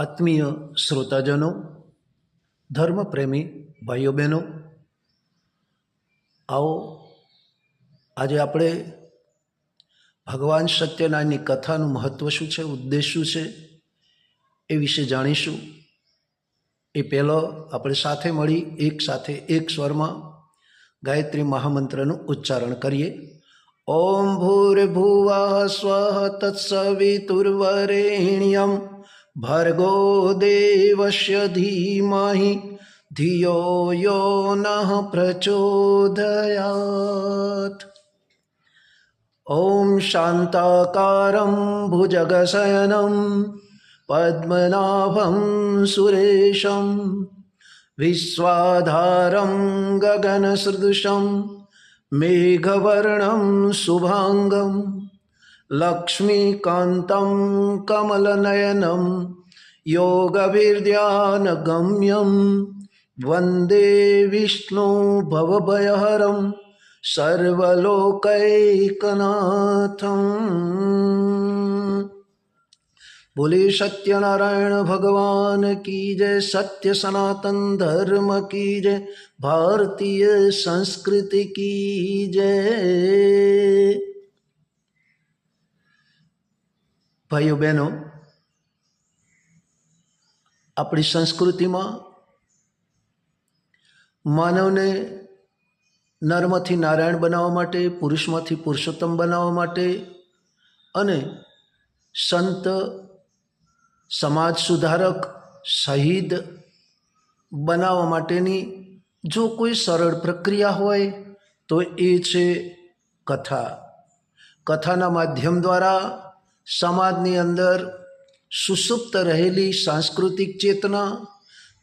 આત્મીય શ્રોતાજનો, ધર્મપ્રેમી ભાઈઓ બહેનો આવો આજે આપણે ભગવાન સત્યનારાયણની કથાનું મહત્ત્વ શું છે, ઉદ્દેશ શું છે એ વિશે જાણીશું. એ પહેલાં આપણે સાથે મળી, એક સાથે એક સ્વરમાં ગાયત્રી મહામંત્રનું ઉચ્ચારણ કરીએ. ઓમ ભૂર્ભુવા સ્વ તત્સવિતુર્વરેણ્યમ भर्गो देवस्य धीमहि धियो यो नः प्रचोदयात् ॐ शान्ताकारं भुजगशयनं पद्मनाभं सुरेशं विश्वाधारं गगनसदृशं मेघवर्णं शुभाङ्गम् लक्ष्मीकान्तं कमलनयनं योगभिर्ध्यानगम्यं वन्दे विष्णु भवभयहरं सर्वलोकैकनाथं बोले सत्यनारायण भगवान की जय सत्य सनातन धर्म की जय भारतीय संस्कृति की जय ભાઈઓ બહેનો, આપણી સંસ્કૃતિમાં માનવને નરમાંથી નારાયણ બનાવવા માટે, પુરુષમાંથી પુરુષોત્તમ બનાવવા માટે અને સંત, સમાજ સુધારક, શહીદ બનાવવા માટેની જો કોઈ સરળ પ્રક્રિયા હોય, તો એ છે કથા. કથાના માધ્યમ દ્વારા સમાજની અંદર સુસુપ્ત રહેલી સાંસ્કૃતિક ચેતના,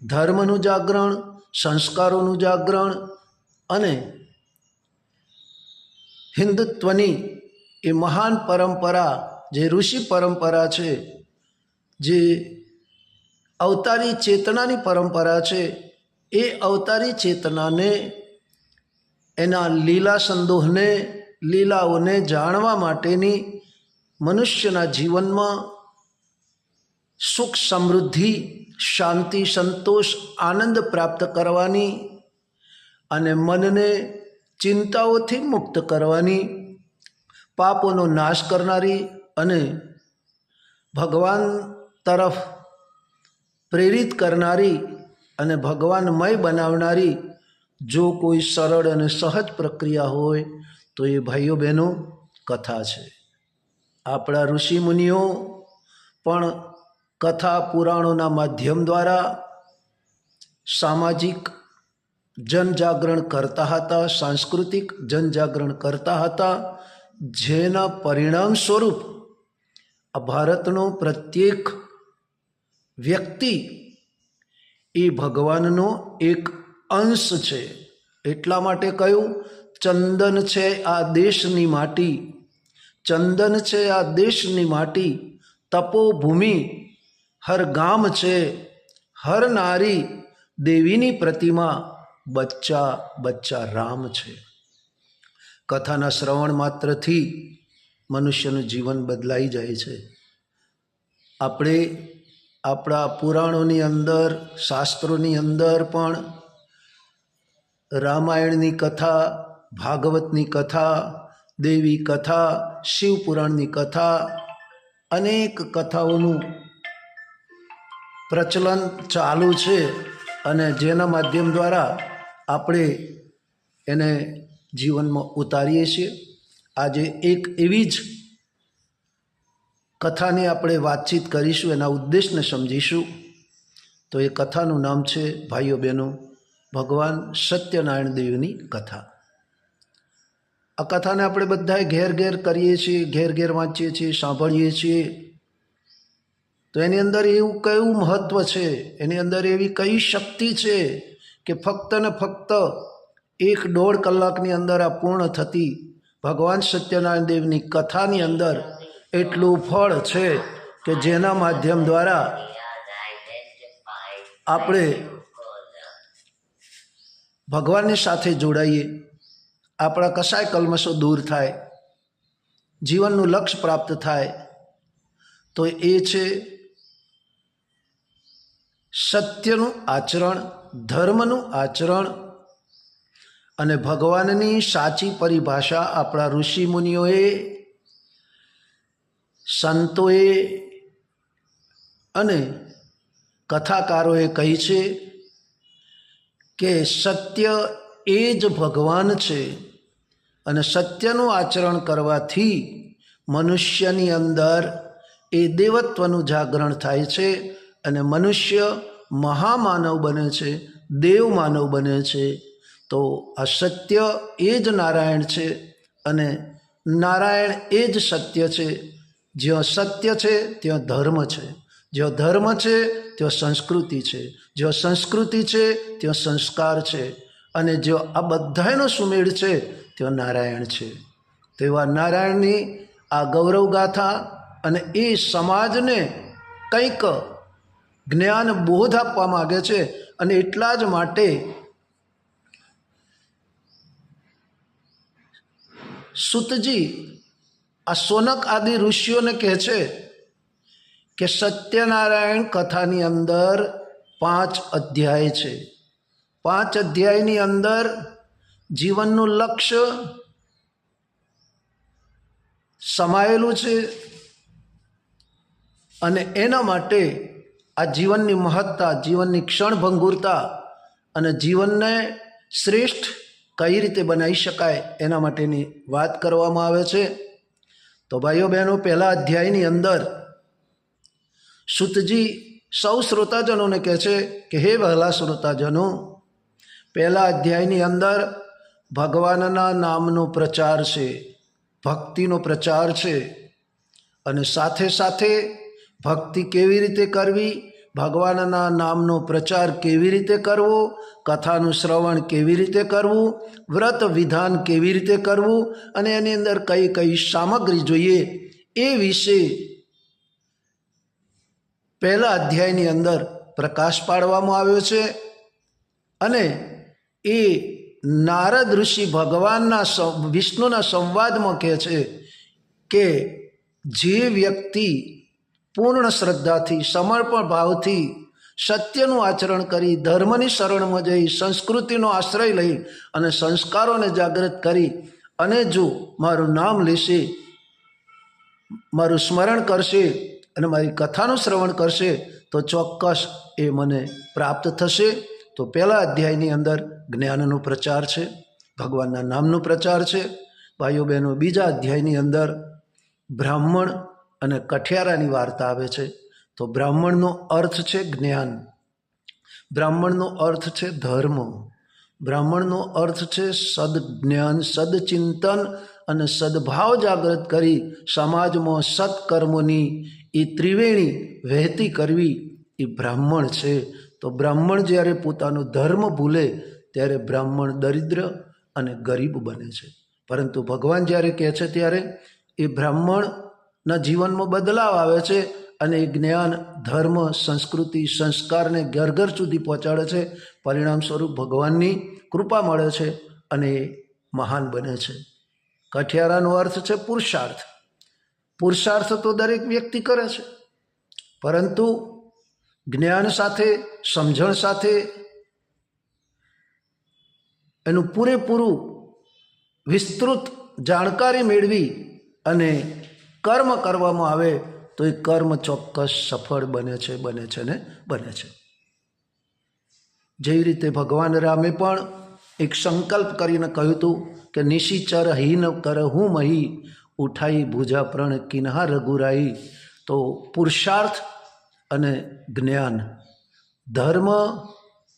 ધર્મનું જાગરણ, સંસ્કારોનું જાગરણ અને હિન્દુત્વની એ મહાન પરંપરા, જે ઋષિ પરંપરા છે, જે અવતારી ચેતનાની પરંપરા છે, એ અવતારી ચેતનાને, એના લીલા સંદોહને, લીલાઓને જાણવા માટેની મનુષ્યના જીવનમાં સુખ સમૃદ્ધિ, શાંતિ, સંતોષ, આનંદ પ્રાપ્ત કરવાની અને મનને ચિંતાઓથી મુક્ત કરવાની, પાપોનો નાશ કરનારી અને ભગવાન તરફ પ્રેરિત કરનારી અને ભગવાનમય બનાવનારી જો કોઈ સરળ અને સહજ પ્રક્રિયા હોય તો એ ભાઈઓ બહેનો કથા છે. આપણા ઋષિમુનિઓ પણ કથા પુરાણોના માધ્યમ દ્વારા સામાજિક જનજાગરણ કરતા હતા, સાંસ્કૃતિક જનજાગરણ કરતા હતા, જેના પરિણામ સ્વરૂપ આ ભારતનો પ્રત્યેક વ્યક્તિ એ ભગવાનનો એક અંશ છે. એટલા માટે કહ્યું, ચંદન છે આ દેશની માટી. ચંદન છે આ દેશની માટી, તપોભૂમિ, હર ગામ છે, હર નારી, દેવીની પ્રતિમા, બચ્ચા બચ્ચા રામ છે. કથાના શ્રવણ માત્રથી મનુષ્યનું જીવન બદલાઈ જાય છે. આપણે આપણા પુરાણોની અંદર, શાસ્ત્રોની અંદર પણ રામાયણની કથા, ભાગવતની કથા દેવી કથા શિવપુરાણની કથા, અનેક કથાઓનું પ્રચલન ચાલુ છે અને જેના માધ્યમ દ્વારા આપણે એને જીવનમાં ઉતારીએ છીએ. આજે એક એવી જ કથાની આપણે વાતચીત કરીશું, એના ઉદ્દેશને સમજીશું. તો એ કથાનું નામ છે, ભાઈઓ બહેનો, ભગવાન સત્યનારાયણ દેવની કથા. આ કથાને આપણે બધાએ ઘેર ઘેર કરીએ છીએ, ઘેર ઘેર વાંચીએ છીએ, સાંભળીએ છીએ. તો એની અંદર એવું કયું મહત્ત્વ છે? એની અંદર એવી કઈ શક્તિ છે કે ફક્ત ને ફક્ત એક દોઢ કલાકની અંદર આ પૂર્ણ થતી ભગવાન સત્યનારાયણ દેવની કથાની અંદર એટલું ફળ છે કે જેના માધ્યમ દ્વારા આપણે ભગવાનની સાથે જોડાઈએ. આપણા કશાય કલ્મશો દૂર થાય, જીવનનું લક્ષ્ય પ્રાપ્ત થાય, તો એ છે સત્યનું આચરણ, ધર્મનું આચરણ અને ભગવાનની સાચી પરિભાષા આપણા ઋષિ મુનિઓએ, સંતોએ અને કથાકારોએ કહી છે કે સત્ય એ જ ભગવાન છે. અને સત્યનું આચરણ કરવાથી મનુષ્યની અંદર એ દેવત્વનું જાગરણ થાય છે અને મનુષ્ય મહામાનવ બને છે દેવ માનવ બને છે. તો આ સત્ય એ જ નારાયણ છે અને નારાયણ એ જ સત્ય છે. જ્યાં સત્ય છે, ત્યાં ધર્મ છે. જ્યાં ધર્મ છે, ત્યાં સંસ્કૃતિ છે. જ્યાં સંસ્કૃતિ છે, ત્યાં સંસ્કાર છે. અને જો આ બધાનો સુમેળ છે ત્યાં નારાયણ છે. તેવા નારાયણની આ ગૌરવગાથા અને એ સમાજને કંઈક જ્ઞાન બોધ આપવા માગે છે અને એટલા જ માટે સુતજી આ સોનક આદિ ઋષિઓને કહે છે કે સત્યનારાયણ કથાની અંદર પાંચ અધ્યાય છે. પાંચ અધ્યાયની અંદર જીવનનું લક્ષ્ય સમાયેલું છે અને એના માટે આ જીવનની મહત્તા, જીવનની ક્ષણભંગુરતા અને જીવનને શ્રેષ્ઠ કઈ રીતે બનાવી શકાય એના માટેની વાત કરવામાં આવે છે. તો ભાઈઓ બહેનો, પહેલા અધ્યાયની અંદર સુતજી સૌ શ્રોતાજનોને કહે છે કે, હે વહેલા શ્રોતાજનો, પહેલા અધ્યાયની અંદર ભગવાનના નામનો પ્રચાર છે, ભક્તિનો પ્રચાર છે અને સાથે સાથે ભક્તિ કેવી રીતે કરવી, ભગવાનના નામનો પ્રચાર કેવી રીતે કરવો, કથાનું શ્રવણ કેવી રીતે કરવું, વ્રત વિધાન કેવી રીતે કરવું અને એની અંદર કઈ કઈ સામગ્રી જોઈએ એ વિશે પહેલા અધ્યાયની અંદર પ્રકાશ પાડવામાં આવ્યો છે અને એ નારદ ઋષિ ભગવાનના વિષ્ણુના સંવાદમાં કહે છે કે જે વ્યક્તિ પૂર્ણ શ્રદ્ધાથી, સમર્પણ ભાવથી સત્યનું આચરણ કરી, ધર્મની શરણમાં જઈ, સંસ્કૃતિનો આશ્રય લઈ અને સંસ્કારોને જાગૃત કરી અને જો મારું નામ લેશે, મારું સ્મરણ કરશે અને મારી કથાનું શ્રવણ કરશે, તો ચોક્કસ એ મને પ્રાપ્ત થશે. તો પહેલા અધ્યાયની અંદર જ્ઞાનનો પ્રચાર છે, ભગવાનના નામનો પ્રચાર છે. ભાઈઓ બહેનો, બીજા અધ્યાયની અંદર બ્રાહ્મણ અને કઠિયારાની વાર્તા આવે છે. તો બ્રાહ્મણનો અર્થ છે જ્ઞાન. બ્રાહ્મણનો અર્થ છે ધર્મ. બ્રાહ્મણનો અર્થ છે સદજ્ઞાન, સદચિંતન અને સદભાવ જાગૃત કરી સમાજમાં સત્કર્મોની એ ત્રિવેણી વહેતી કરવી એ બ્રાહ્મણ છે. તો બ્રાહ્મણ જ્યારે પોતાનો ધર્મ ભૂલે ત્યારે બ્રાહ્મણ દરિદ્ર અને ગરીબ બને છે. પરંતુ ભગવાન જ્યારે કહે છે ત્યારે એ બ્રાહ્મણના જીવનમાં બદલાવ આવે છે અને એ જ્ઞાન, ધર્મ, સંસ્કૃતિ, સંસ્કારને ઘર ઘર સુધી પહોંચાડે છે. પરિણામ સ્વરૂપ ભગવાનની કૃપા મળે છે અને એ મહાન બને છે. કઠિયારાનો અર્થ છે પુરુષાર્થ. પુરુષાર્થ તો દરેક વ્યક્તિ કરે છે. પરંતુ જ્ઞાન સાથે, સમજણ સાથે, એનું પૂરેપૂરું વિસ્તૃત જાણકારી મેળવી અને કર્મ કરવામાં આવે, તો એ કર્મ ચોક્કસ સફળ બને છે બને છે ને બને છે. જેવી રીતે ભગવાન રામે પણ એક સંકલ્પ કરીને કહ્યું હતું કે, નિશિચર હીન કર હું મહી, ઉઠાઈ ભુજા પ્રણ કિન્હા રઘુરાઈ. તો પુરુષાર્થ અને જ્ઞાન, ધર્મ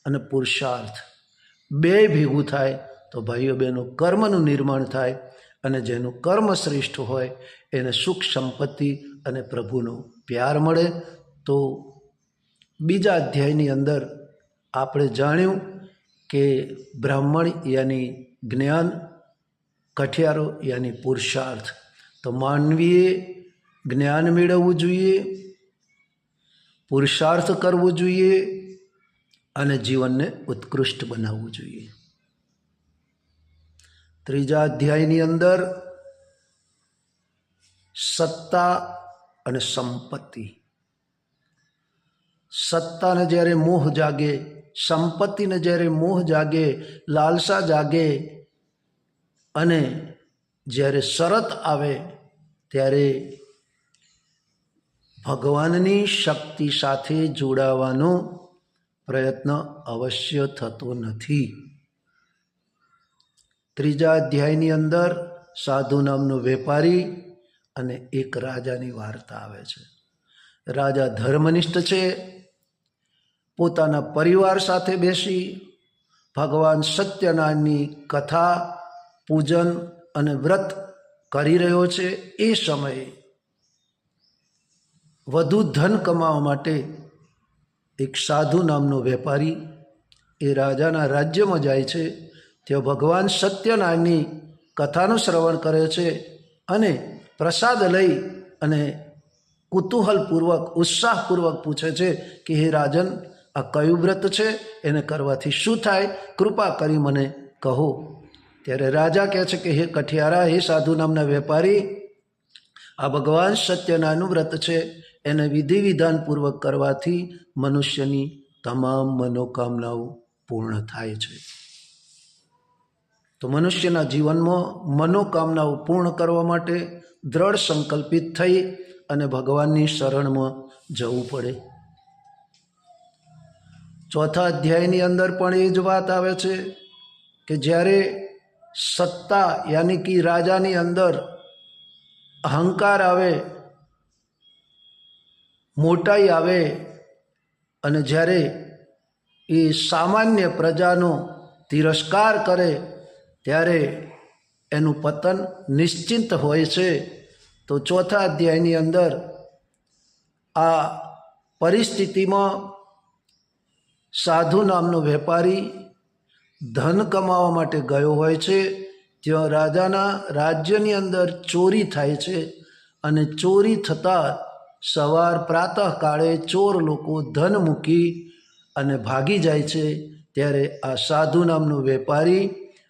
અને પુરુષાર્થ બે ભેગું થાય તો ભાઈઓ બહેનો કર્મનું નિર્માણ થાય અને જેનું કર્મ શ્રેષ્ઠ હોય એને સુખ સંપત્તિ અને પ્રભુનો પ્યાર મળે. તો બીજા અધ્યાયની અંદર આપણે જાણ્યું કે બ્રાહ્મણ યાની જ્ઞાન, કઠિયારો યાની પુરુષાર્થ. તો માનવીએ જ્ઞાન મેળવવું જોઈએ પુરુષાર્થ કરવો જોઈએ અને જીવનને ઉત્કૃષ્ટ બનાવવું જોઈએ. ત્રીજા અધ્યાયની અંદર સત્તા અને સંપત્તિ. સત્તાને જ્યારે મોહ જાગે, સંપત્તિને જ્યારે મોહ જાગે, લાલસા જાગે અને જ્યારે શરત આવે, ત્યારે ભગવાનની શક્તિ સાથે જોડાવાનો પ્રયત્ન અવશ્ય થતો નથી. ત્રીજા અધ્યાયની અંદર સાધુ નામનો વેપારી અને એક રાજાની વાર્તા આવે છે. રાજા ધર્મનિષ્ઠ છે, પોતાના પરિવાર સાથે બેસી ભગવાન સત્યનારાયણની કથા, પૂજન અને વ્રત કરી રહ્યો છે. એ સમયે વધુ ધન કમાવા માટે એક સાધુ નામનો વેપારી એ રાજાના રાજ્યમાં જાય છે. ત્યાં ભગવાન સત્યનારાયણની કથાનું શ્રવણ કરે છે અને પ્રસાદ લઈ અને કુતૂહલપૂર્વક, ઉત્સાહપૂર્વક પૂછે છે કે, હે રાજન, આ કયું વ્રત છે? એને કરવાથી શું થાય? કૃપા કરી મને કહો. ત્યારે રાજા કહે છે કે, હે કઠિયારા, હે સાધુ નામના વેપારી, આ ભગવાન સત્યનારાયણનું વ્રત છે. એને વિધિ વિધાનપૂર્વક કરવાથી મનુષ્યની તમામ મનોકામનાઓ પૂર્ણ થાય છે. તો મનુષ્યના જીવનમાં મનોકામનાઓ પૂર્ણ કરવા માટે દ્રઢ સંકલ્પિત થઈ અને ભગવાનની શરણમાં જવું પડે. ચોથા અધ્યાયની અંદર પણ એ જ વાત આવે છે કે જ્યારે સત્તા યાની કે રાજાની અંદર અહંકાર આવે મોટાઈ આવે અને જ્યારે એ સામાન્ય પ્રજાનો તિરસ્કાર કરે, ત્યારે એનું પતન નિશ્ચિંત હોય છે. તો ચોથા અધ્યાયની અંદર આ પરિસ્થિતિમાં સાધુ નામનો વેપારી ધન કમાવા માટે ગયો હોય છે ત્યાં રાજાના રાજ્યની અંદર ચોરી થાય છે અને ચોરી થતાં સવાર પ્રાતઃકાળે ચોર લોકો ધન મૂકી અને ભાગી જાય છે, ત્યારે આ સાધુ નામનો વેપારી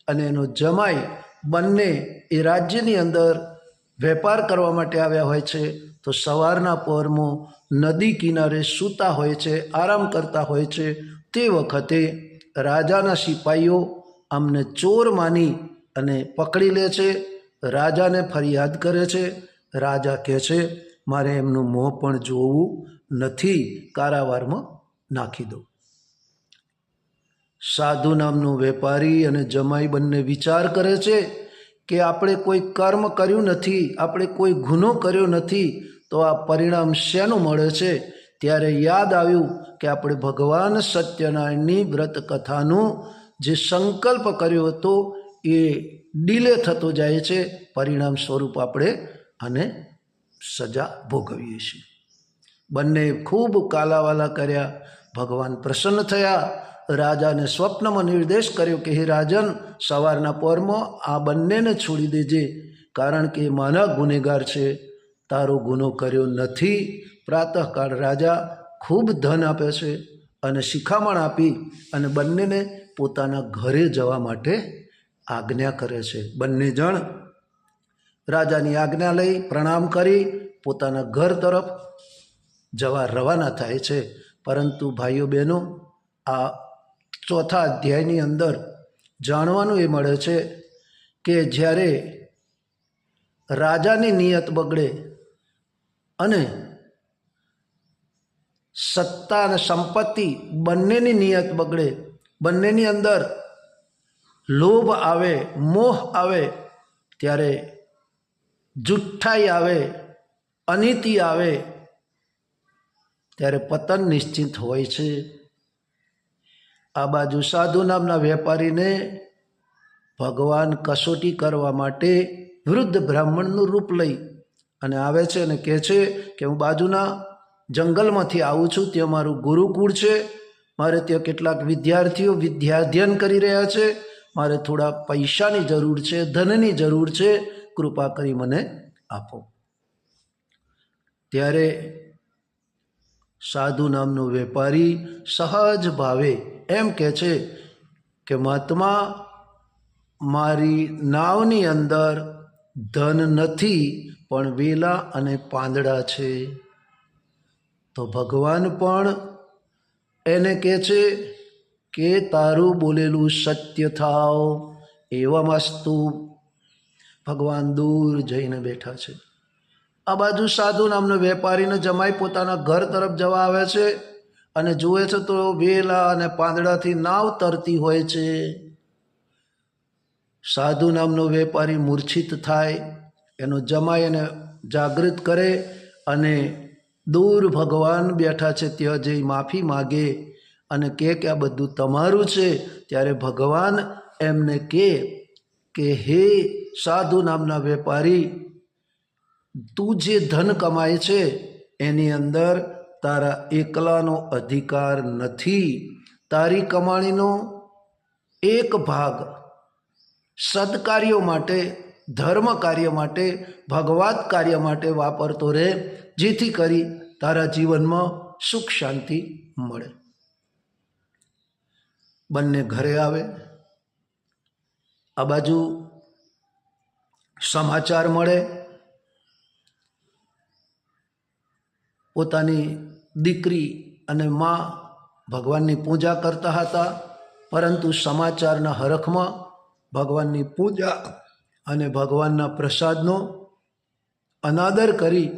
અને એનો જમાઈ બંને એ રાજ્યની અંદર વેપાર કરવા માટે આવ્યા હોય છે. તો સવારના પહોરમાં નદી કિનારે સૂતા હોય છે, આરામ કરતા હોય છે. તે વખતે રાજાના સિપાહીઓ આમને ચોર માની અને પકડી લે છે. રાજાને ફરિયાદ કરે છે. રાજા કહે છે મારે એમનું મોં પણ જોવું નથી, કારાવારમાં નાખી દો સાધુ નામનો વેપારી અને જમાઈ બંને વિચાર કરે છે કે આપણે કોઈ કર્મ કર્યું નથી, આપણે કોઈ ગુનો કર્યો નથી, તો આ પરિણામ શેનું મળે છે? ત્યારે યાદ આવ્યું કે આપણે ભગવાન સત્યનારાયણની વ્રત કથાનું જે સંકલ્પ કર્યો હતો એ ડીલે થતો જાય છે, પરિણામ સ્વરૂપ આપણે અને સજા ભોગવીએ છીએ. બંને ખૂબ કાલાવાલા કર્યા. ભગવાન પ્રસન્ન થયા. રાજાને સ્વપ્નમાં નિર્દેશ કર્યો કે, હે રાજન, સવારના પોરમાં આ બંનેને છોડી દેજે, કારણ કે એ માના ગુનેગાર છે. તારો ગુનો કર્યો નથી. પ્રાતઃકાળ રાજા ખૂબ ધન આપે છે અને શિખામણ આપી અને બંનેને પોતાના ઘરે જવા માટે આજ્ઞા કરે છે. બંને જણ રાજાની આજ્ઞા લઈ પ્રણામ કરી, પોતાના ઘર તરફ જવા રવાના થાય છે. પરંતુ ભાઈઓ બહેનો, આ ચોથા અધ્યાયની અંદર જાણવાનું એ મળે છે કે જ્યારે રાજાની નિયત બગડે અને સત્તા અને સંપત્તિ બંનેની નિયત બગડે, બંનેની અંદર લોભ આવે, મોહ આવે, ત્યારે જુઠ્ઠાઈ આવે, અનીતિ આવે, ત્યારે પતન નિશ્ચિત હોય છે. આ બાજુ સાધુ નામના વેપારીને ભગવાન કસોટી કરવા માટે વૃદ્ધ બ્રાહ્મણનું રૂપ લઈ અને આવે છે અને કહે છે કે હું બાજુના જંગલમાંથી આવું છું, ત્યાં મારું ગુરુકુળ છે, મારે ત્યાં કેટલાક વિદ્યાર્થીઓ વિદ્યાધ્યન કરી રહ્યા છે, મારે થોડા પૈસાની જરૂર છે, ધનની જરૂર છે કૃપા કરી મને આપો. ત્યારે સાધુ નામનો વેપારી સહજ ભાવે એમ કહે છે કે, મહાત્મા, મારી નાવની અંદર ધન નથી, પણ વેલા અને પાંદડા છે. તો ભગવાન પણ એને કહે છે કે, તારું બોલેલું સત્ય થાવ એવામાં ભગવાન દૂર જઈને બેઠા છે. આ બાજુ સાધુ નામનો વેપારીને જમાઈ પોતાના ઘર તરફ જવા આવે છે અને જુએ છે તો વેલા અને પાંદડાથી નાવ તરતી હોય છે. સાધુ નામનો વેપારી મૂર્છિત થાય, એનો જમાઈ એને જાગૃત કરે અને દૂર ભગવાન બેઠા છે ત્યાં જઈ માફી માગે અને કે આ બધું તમારું છે, ત્યારે ભગવાન એમને કહે કે હે સાધુ નામના વેપારી, તું જે ધન કમાય છે, એની અંદર તારા એકલાનો અધિકાર નથી. તારી કમાણીનો એક ભાગ સદકાર્યો માટે, ધર્મ કાર્ય માટે, ભગવાત કાર્ય માટે વાપરતો રહે, જેથી કરી તારા જીવનમાં સુખ શાંતિ મળે. બંને ઘરે આવે આ બાજુ સમાચાર મળે. પોતાની દીકરી અને મા ભગવાનની પૂજા કરતા હતા, પરંતુ સમાચારના હરખમાં ભગવાનની પૂજા અને ભગવાનના પ્રસાદનો અનાદર કરી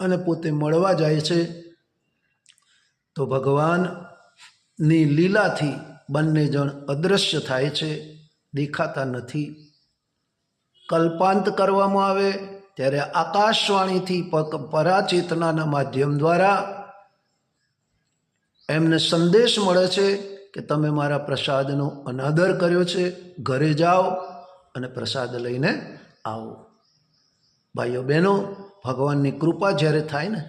અને પોતે મળવા જાય છે, તો ભગવાનની લીલાથી બંને જણ અદૃશ્ય થાય છે. દેખાતા નથી. કલ્પાંત કરવામાં આવે ત્યારે આકાશવાણીથી પરાચેતનાના માધ્યમ દ્વારા એમને સંદેશ મળે છે કે તમે મારા પ્રસાદનો અનાદર કર્યો છે. ઘરે જાઓ અને પ્રસાદ લઈને આવો. ભાઈઓ બહેનો, ભગવાનની કૃપા જ્યારે થાય ને,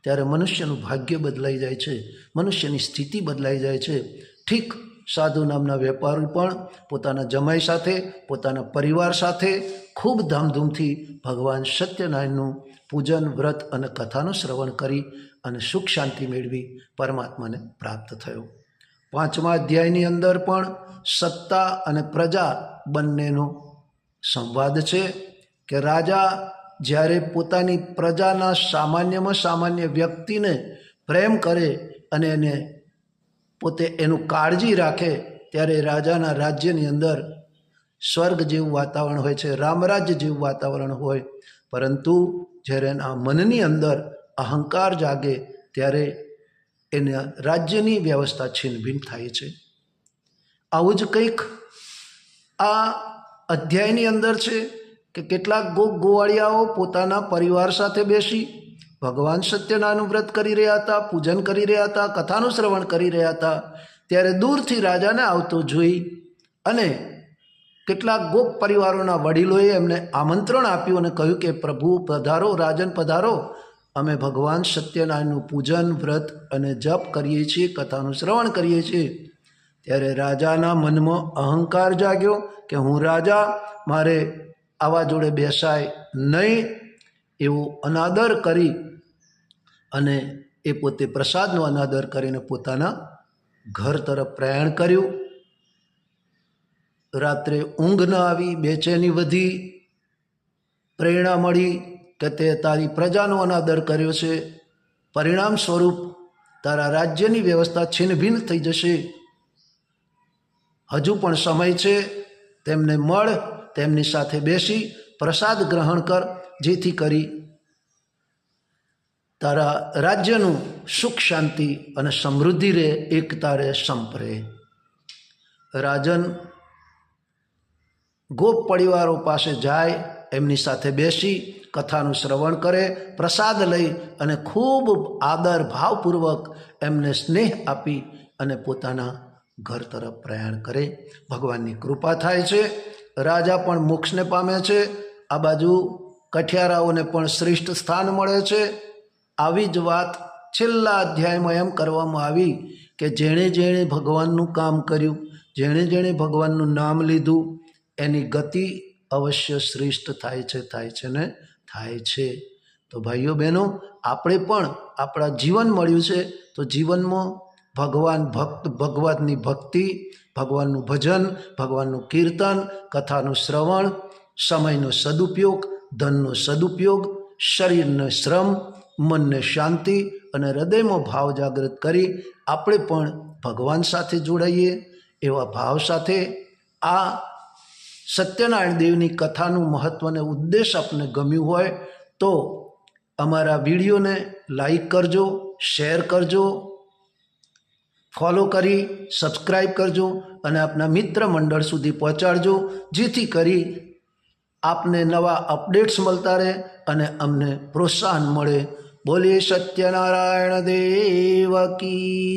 ત્યારે મનુષ્યનું ભાગ્ય બદલાઈ જાય છે. મનુષ્યની સ્થિતિ બદલાઈ જાય છે. ઠીક સાધુ નામના વેપારી પણ પોતાના જમાઈ સાથે, પોતાના પરિવાર સાથે ખૂબ ધામધૂમથી ભગવાન સત્યનારાયણનું પૂજન, વ્રત અને કથાનું શ્રવણ કરી અને સુખ શાંતિ મેળવી પરમાત્માને પ્રાપ્ત થયો. પાંચમા અધ્યાયની અંદર પણ સત્તા અને પ્રજા બંનેનો સંવાદ છે કે રાજા જ્યારે પોતાની પ્રજાના સામાન્યમાં સામાન્ય વ્યક્તિને પ્રેમ કરે અને એને પોતે એનું કાળજી રાખે ત્યારે રાજાના રાજ્યની અંદર સ્વર્ગ જેવું વાતાવરણ હોય છે, રામરાજ્ય જેવું વાતાવરણ હોય. પરંતુ જ્યારે એના મનની અંદર અહંકાર જાગે ત્યારે એના રાજ્યની વ્યવસ્થા છીનભીન થાય છે. આવું જ કંઈક આ અધ્યાયની અંદર છે કે કેટલાક ગો ગોવાળિયાઓ પોતાના પરિવાર સાથે બેસી ભગવાન સત્યનારાયણનું વ્રત કરી રહ્યા હતા, પૂજન કરી રહ્યા હતા, કથાનું શ્રવણ કરી રહ્યા હતા, ત્યારે દૂરથી રાજાને આવતો જોઈ અને કેટલાક ગોપ પરિવારોના વડીલોએ એમને આમંત્રણ આપ્યું અને કહ્યું કે, પ્રભુ, પધારો, રાજન પધારો. અમે ભગવાન સત્યનારાયણનું પૂજન, વ્રત અને જપ કરીએ છીએ, કથાનું શ્રવણ કરીએ છીએ. ત્યારે રાજાના મનમાં અહંકાર જાગ્યો કે, હું રાજા, મારે આવા જોડે બેસાય નહીં. એવો અનાદર કરી અને એ પોતે પ્રસાદનો અનાદર કરીને પોતાના ઘર તરફ પ્રયાણ કર્યું. રાત્રે ઊંઘ ન આવી, બેચેની વધી, પ્રેરણા મળી કે તે તારી પ્રજાનો અનાદર કર્યો છે. પરિણામ સ્વરૂપ તારા રાજ્યની વ્યવસ્થા છિન્નભિન્ન થઈ જશે. હજુ પણ સમય છે, તેમને મળ, તેમની સાથે બેસી પ્રસાદ ગ્રહણ કર, જેથી કરી તારા રાજ્યનું સુખ શાંતિ અને સમૃદ્ધિ રહે, એકતા રહે સંપરે રાજન ગોપ પરિવારો પાસે જાય, એમની સાથે બેસી, કથાનું શ્રવણ કરે, પ્રસાદ લઈ અને ખૂબ આદર ભાવપૂર્વક એમને સ્નેહ આપી અને પોતાના ઘર તરફ પ્રયાણ કરે. ભગવાનની કૃપા થાય છે. રાજા પણ મોક્ષને પામે છે. આ બાજુ કઠિયારાઓને પણ શ્રેષ્ઠ સ્થાન મળે છે. આવી જ વાત છેલ્લા અધ્યાયમાં એમ કરવામાં આવી કે જેણે જેણે ભગવાનનું કામ કર્યું, જેણે જેણે ભગવાનનું નામ લીધું, એની ગતિ અવશ્ય શ્રેષ્ઠ થાય છે થાય છે ને થાય છે. તો ભાઈઓ, બહેનો, આપણે પણ આપણા જીવન મળ્યું છે. તો જીવનમાં ભગવાન ભક્ત, ભગવાનની ભક્તિ, ભગવાનનું ભજન, ભગવાનનું કીર્તન, કથાનું શ્રવણ સમયનો સદુપયોગ, ધનનો સદુપયોગ, શરીરનો શ્રમ, મનને શાંતિ અને હૃદયમાં ભાવ જાગૃત કરી આપણે પણ ભગવાન સાથે જોડાઈએ એવા ભાવ સાથે આ સત્યનારાયણ દેવની કથાનું મહત્વ ઉદ્દેશ આપને ગમ્યું હોય તો અમારા વિડીયોને લાઈક કરજો, શેર કરજો, ફોલો કરી, સબસ્ક્રાઈબ કરજો અને આપના મિત્ર મંડળ સુધી પહોંચાડજો, જેથી કરી આપને નવા અપડેટ્સ મળતા રહે અને અમને પ્રોત્સાહન મળે. બોલીએ સત્યનારાયણ દેવ કી